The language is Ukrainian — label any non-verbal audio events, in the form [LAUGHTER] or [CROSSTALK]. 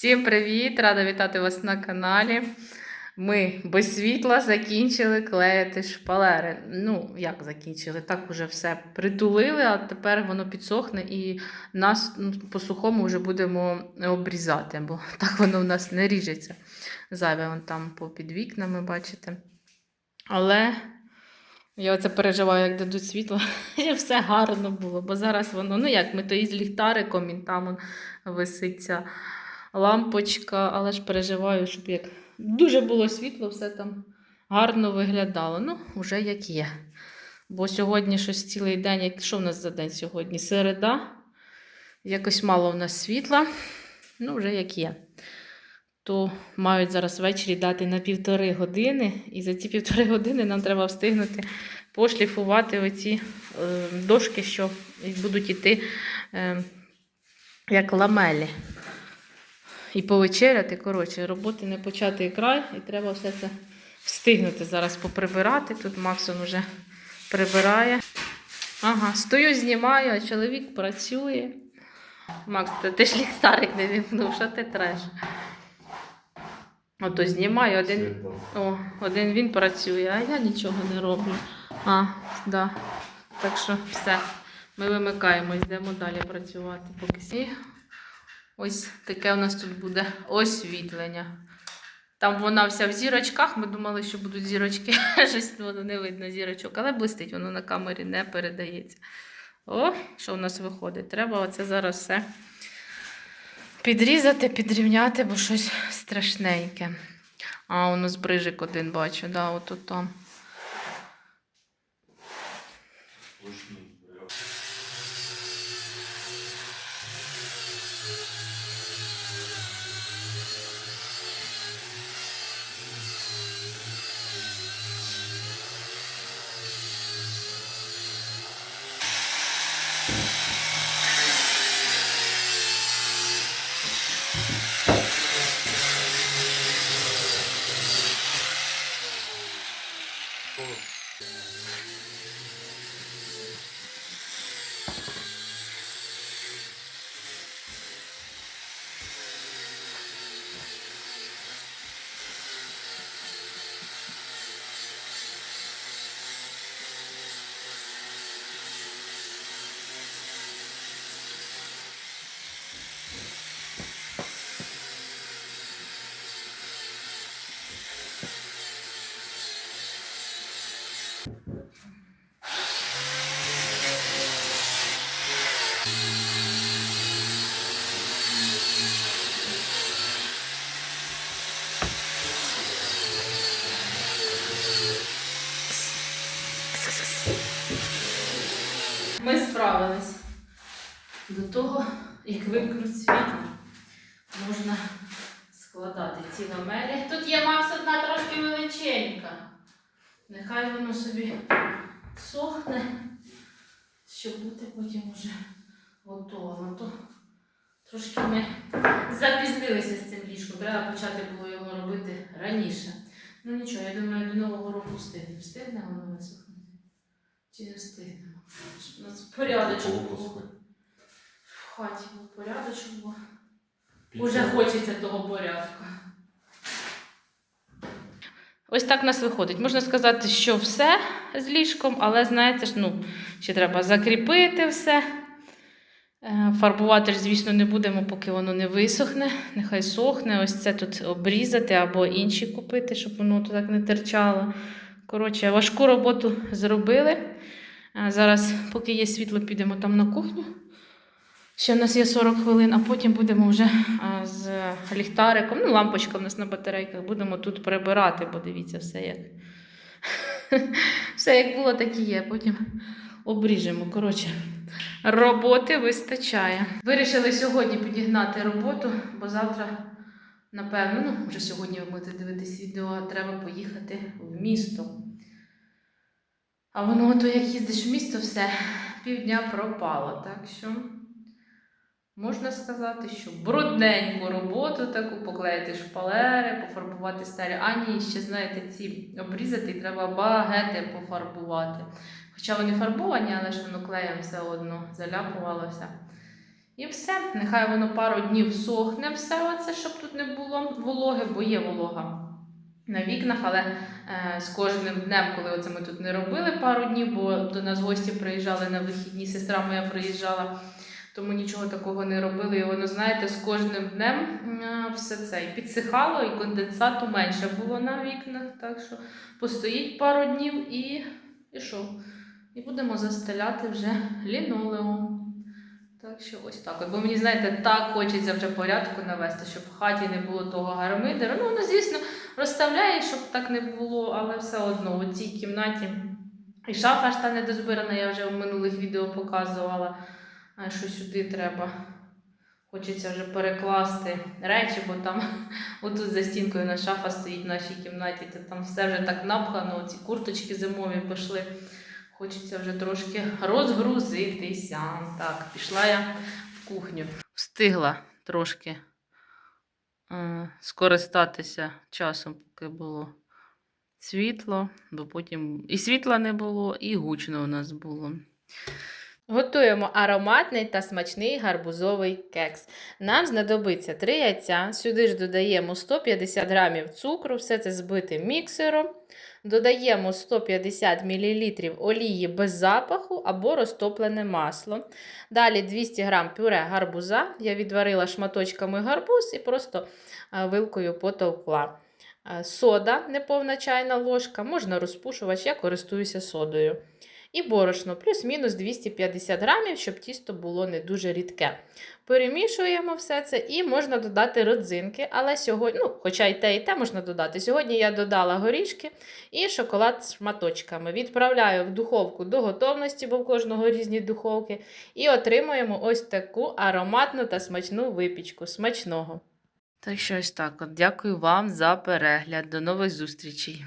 Всім привіт! Рада вітати вас на каналі. Ми без світла закінчили клеїти шпалери. Ну, як закінчили? Так уже все притулили, а тепер воно підсохне і нас ну, по сухому вже будемо обрізати, бо [LAUGHS] так воно в нас не ріжеться. Зайве вон там попід вікнами, бачите. Але я оце переживаю, як дадуть світло, [LAUGHS] щоб все гарно було. Бо зараз воно, ну як ми то із ліхтариком, і там виситься лампочка, але ж переживаю, щоб як дуже було світло, все там гарно виглядало. Ну, вже як є. Бо сьогодні щось цілий день, як що в нас за день сьогодні? Середа. Якось мало в нас світла. Ну, вже як є. То мають зараз ввечері дати на півтори години, і за ці півтори години нам треба встигнути пошліфувати оці е, дошки, що будуть йти е, як ламелі. І повечеряти. Коротше, роботи не початий край, і треба все це встигнути зараз поприбирати. Тут Максон вже прибирає. Ага, стою, знімаю, а чоловік працює. Макс, ти, ж ліхтарик не вімкнув, що ти треш? Ото знімаю, один, о, один він працює, а я нічого не роблю. А, да. Так що все. Ми вимикаємо, йдемо далі працювати. Поки. Ось таке у нас тут буде освітлення. Там вона вся в зірочках. Ми думали, що будуть зірочки. [LAUGHS] Щось воно не видно зірочок, але блистить, воно на камері не передається. О, що в нас виходить? Треба оце зараз все підрізати, підрівняти, бо щось страшненьке. А, у нас брижик один бачу, да, от там. Ми справились до того, як вимкнуть світло. Можна складати ці ламелі. Тут є Макс одна трошки величенька. Нехай воно собі сохне, щоб бути потім уже готово. То трошки ми запізнилися з цим ліжком. Треба почати було його робити раніше. Ну нічого, я думаю, до Нового року встигне. Встигне воно висохнути? Чи не встигнемо? Щоб у нас порядочок був. В хаті був порядочок, бо Уже хочеться того порядку. Ось так у нас виходить. Можна сказати, що все з ліжком, але знаєте ж, ну, ще треба закріпити все. Е, Фарбувати звісно, не будемо, поки воно не висохне. Нехай сохне. Ось це тут обрізати або інші купити, щоб воно так не терчало. Коротше, важку роботу зробили. Зараз, поки є світло, підемо там на кухню. Ще в нас є 40 хвилин, а потім будемо вже з ліхтариком, ну, лампочка в нас на батарейках, будемо тут прибирати, бо дивіться, все як. [LAUGHS] все як було, так і є. Потім обріжемо. Коротше, роботи вистачає. Вирішили сьогодні підігнати роботу, бо завтра, напевно, ну, вже сьогодні ви будете дивитись відео, треба поїхати в місто. А воно, то як їздиш в місто, все, півдня пропало. Так що. Можна сказати, що брудненьку роботу таку, поклеїти шпалери, пофарбувати старі. А ні, ще знаєте, ці обрізати треба багети пофарбувати. Хоча вони фарбовані, але ж воно клеєм все одно заляпувалося. І все. Нехай воно пару днів сохне все оце, щоб тут не було вологи, бо є волога на вікнах, але е, з кожним днем, коли оце ми тут не робили пару днів, бо до нас гості приїжджали на вихідні, сестра моя приїжджала, тому нічого такого не робили. І воно, знаєте, з кожним днем е, все це і підсихало, і конденсату менше було на вікнах. Так що постоїть пару днів і, що? І будемо застеляти вже лінолеум. Так що ось так. Бо мені, знаєте, так хочеться вже порядку навести, щоб в хаті не було того гармидера. Ну, воно, звісно, розставляє, щоб так не було, але все одно у цій кімнаті і шафа ж та не дозбирана, я вже в минулих відео показувала, що сюди треба. Хочеться вже перекласти речі, бо там [LAUGHS] отут за стінкою на шафа стоїть в нашій кімнаті, то там все вже так напхано, ці курточки зимові пішли. Хочеться вже трошки розгрузитися. Так, пішла я в кухню. Встигла трошки е, скористатися часом, поки було світло, бо потім і світла не було, і гучно у нас було. Готуємо ароматний та смачний гарбузовий кекс. Нам знадобиться 3 яйця. Сюди ж додаємо 150 грамів цукру, все це збите міксером. Додаємо 150 мл олії без запаху або розтоплене масло. Далі 200 г пюре гарбуза. Я відварила шматочками гарбуз і просто е, вилкою потовкла. Е, Сода, неповна чайна ложка, можна розпушувач, я користуюся содою. І борошно, плюс-мінус 250 грамів, щоб тісто було не дуже рідке. Перемішуємо все це і можна додати родзинки, але сьогодні, ну, хоча й те, і те можна додати. Сьогодні я додала горішки і шоколад з шматочками. Відправляю в духовку до готовності, бо в кожного різні духовки. І отримуємо ось таку ароматну та смачну випічку. Смачного! Так що ось так. От дякую вам за перегляд. До нових зустрічей!